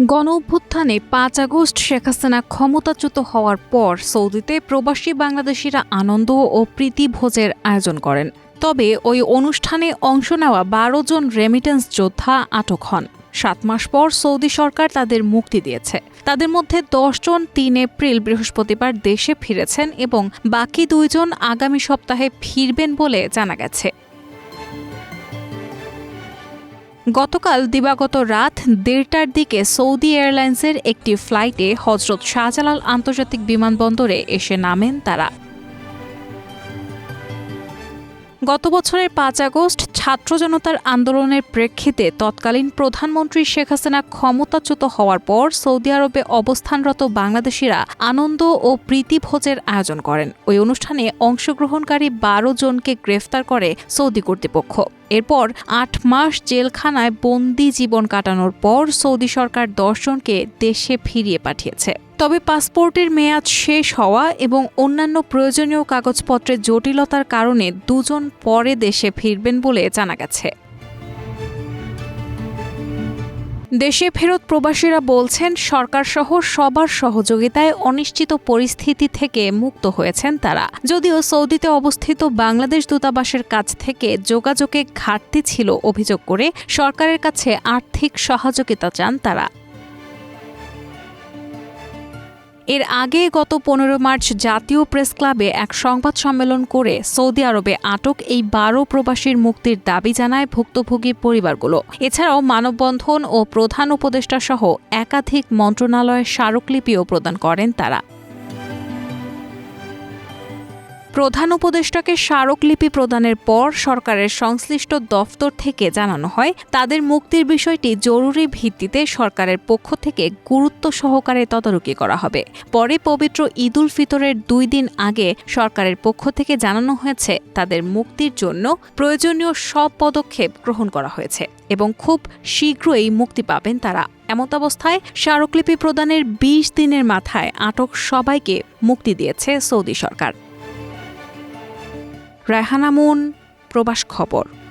গণ অভ্যুত্থানে পাঁচ আগস্ট শেখ হাসিনা ক্ষমতাচ্যুত হওয়ার পর সৌদিতে প্রবাসী বাংলাদেশিরা আনন্দ ও প্রীতি ভোজের আয়োজন করেন। তবে ওই অনুষ্ঠানে অংশ নেওয়া বারো জন রেমিটেন্স যোদ্ধা আটক হন। সাত মাস পর সৌদি সরকার তাদের মুক্তি দিয়েছে। তাদের মধ্যে জন তিন এপ্রিল বৃহস্পতিবার দেশে ফিরেছেন এবং বাকি দুইজন আগামী সপ্তাহে ফিরবেন বলে জানা গেছে। গতকাল দিবাগত রাত দেড়টার দিকে সৌদি এয়ারলাইন্সের একটি ফ্লাইটে হজরত শাহজালাল আন্তর্জাতিক বিমানবন্দরে এসে নামেন তারা। গত বছরের পাঁচ আগস্ট ছাত্র জনতার আন্দোলনের প্রেক্ষিতে তৎকালীন প্রধানমন্ত্রী শেখ হাসিনা ক্ষমতাচ্যুত হওয়ার পর সৌদি আরবে অবস্থানরত বাংলাদেশিরা আনন্দ ও প্রীতিভোজের আয়োজন করেন। ওই অনুষ্ঠানে অংশগ্রহণকারী বারো জনকে গ্রেফতার করে সৌদি কর্তৃপক্ষ। এরপর আট মাস জেলখানায় বন্দি জীবন কাটানোর পর সৌদি সরকার দশজনকে দেশে ফিরিয়ে পাঠিয়েছে। তবে পাসপোর্টের মেয়াদ শেষ হওয়া এবং অন্যান্য প্রয়োজনীয় কাগজপত্রের জটিলতার কারণে দুজন পরে দেশে ফিরবেন বলে জানা গেছে। দেশে ফেরত প্রবাসীরা বলছেন, সরকারসহ সবার সহযোগিতায় অনিশ্চিত পরিস্থিতি থেকে মুক্ত হয়েছেন তারা। যদিও সৌদিতে অবস্থিত বাংলাদেশ দূতাবাসের কাছ থেকে যোগাযোগে ঘাটতি ছিল অভিযোগ করে সরকারের কাছে আর্থিক সহযোগিতা চান তারা। এর আগে গত পনেরো মার্চ জাতীয় প্রেস ক্লাবে এক সংবাদ সম্মেলন করে সৌদি আরবে আটক এই বারো প্রবাসীর মুক্তির দাবি জানায় ভুক্তভোগী পরিবারগুলো। এছাড়াও মানববন্ধন ও প্রধান উপদেষ্টা সহ একাধিক মন্ত্রণালয়ের স্মারকলিপিও প্রদান করেন তারা। প্রধান উপদেষ্টাকে স্মারকলিপি প্রদানের পর সরকারের সংশ্লিষ্ট দফতর থেকে জানানো হয়, তাদের মুক্তির বিষয়টি জরুরি ভিত্তিতে সরকারের পক্ষ থেকে গুরুত্ব সহকারে তদারকি করা হবে। পরে পবিত্র ঈদুল ফিতরের দুই দিন আগে সরকারের পক্ষ থেকে জানানো হয়েছে, তাদের মুক্তির জন্য প্রয়োজনীয় সব পদক্ষেপ গ্রহণ করা হয়েছে এবং খুব শীঘ্রই মুক্তি পাবেন তারা। এমতাবস্থায় স্মারকলিপি প্রদানের ২০ দিনের মাথায় আটক সবাইকে মুক্তি দিয়েছে সৌদি সরকার। রায়হানা মুন প্রবাস খবর।